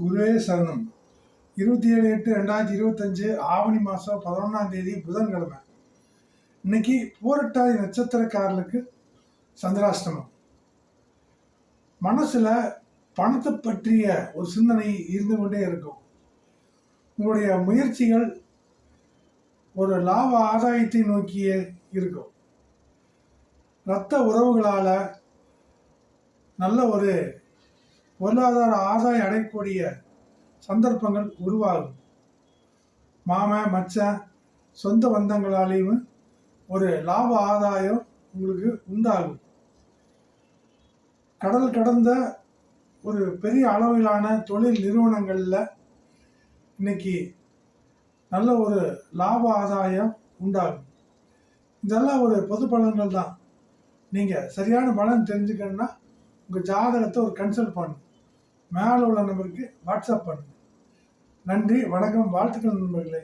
குருவே சரணம். இருபத்தி ஏழு எட்டு ரெண்டாயிரத்தி இருபத்தஞ்சு ஆவணி மாதம் பதினொன்றாம் தேதி புதன்கிழமை. இன்னைக்கு பூரட்டாதி நட்சத்திரக்காரர்களுக்கு சந்திராஷ்டமம். மனசில் பணத்தை பற்றிய ஒரு சிந்தனை இருந்து கொண்டே இருக்கும். உங்களுடைய முயற்சிகள் ஒரு லாப ஆதாயத்தை நோக்கியே இருக்கும். இரத்த உறவுகளால் நல்ல ஒரு பொருளாதார ஆதாயம் அடையக்கூடிய சந்தர்ப்பங்கள் உருவாகும். மாமன் மச்சன் சொந்த பந்தங்களாலேயும் ஒரு லாப ஆதாயம் உங்களுக்கு உண்டாகும். கடல் கடந்த ஒரு பெரிய அளவிலான தொழில் நிறுவனங்களில் இன்னைக்கு நல்ல ஒரு லாப ஆதாயம் உண்டாகும். இதெல்லாம் ஒரு பொது பலன்கள் தான் நீங்கள் சரியான பலன் தெரிஞ்சுக்கணுன்னா உங்கள் ஜாதகத்தை ஒரு கன்சல்ட் பண்ணும் மேலே உள்ள நம்பருக்கு வாட்ஸ்அப் பண்ணுங்க. நன்றி வணக்கம் வாழ்த்துக்கள் நண்பர்களே.